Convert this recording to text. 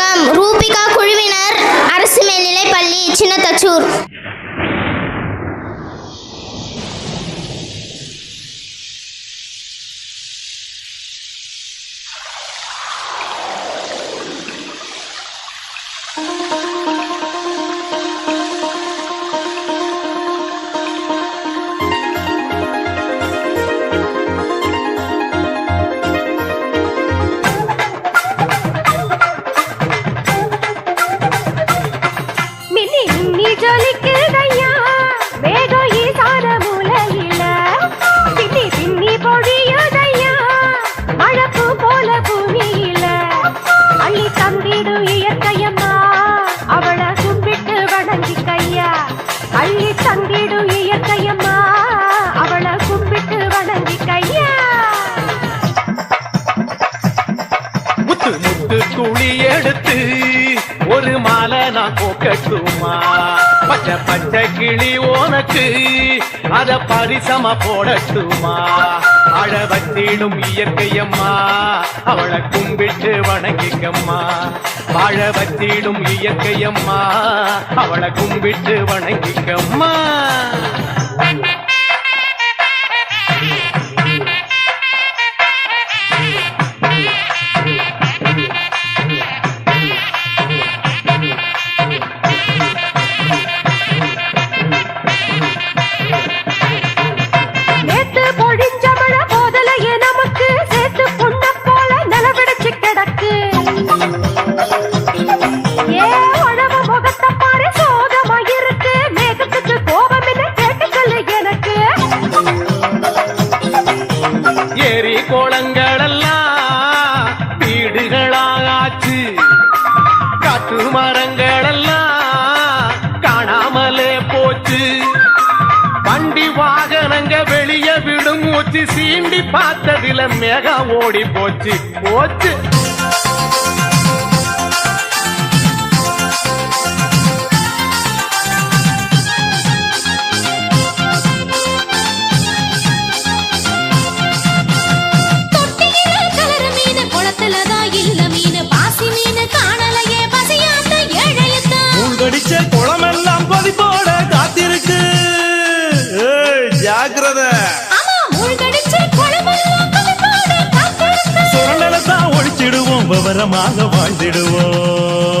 கழகம் ரூபிகா குழுவினர் கும்பிடு இயற்கையம்மா. அவளை கும்பிட்டு வணங்கி கையா. அள்ளி தந்திடு இயற்கையம்மா. அவளை கும்பிட்டு வணங்கி கையா. முத்து முத்து துளி எடுத்து ஒரு மாலை நான் போக்கட்டுமா? பச்சை பச்சை கிளி உனக்கு அத பரிசமா போடட்டுமா? அழ வச்சிடும் இயற்கையம்மா அவளை கும்பிட்டு வணங்கிக்கம்மா. வாழ வச்சிடும் இயற்கையம்மா அவளை கும்பிட்டு வணங்கிக்கம்மா. மரங்களெல்லாம் கோலங்களெல்லாம் வீடுகளாச்சு காட்டு மரங்களெல்லாம் காணாமலே போச்சு. வண்டி வாகனங்க வெளிய விடும் மூச்சு சீண்டி பார்த்ததில மேகம் ஓடி போச்சு போச்சு. கொதிப்போட காத்திருக்கு சுரண்டலத்தான் ஒழிச்சிடுவோம் விவரமாக வாழ்ந்திடுவோம்.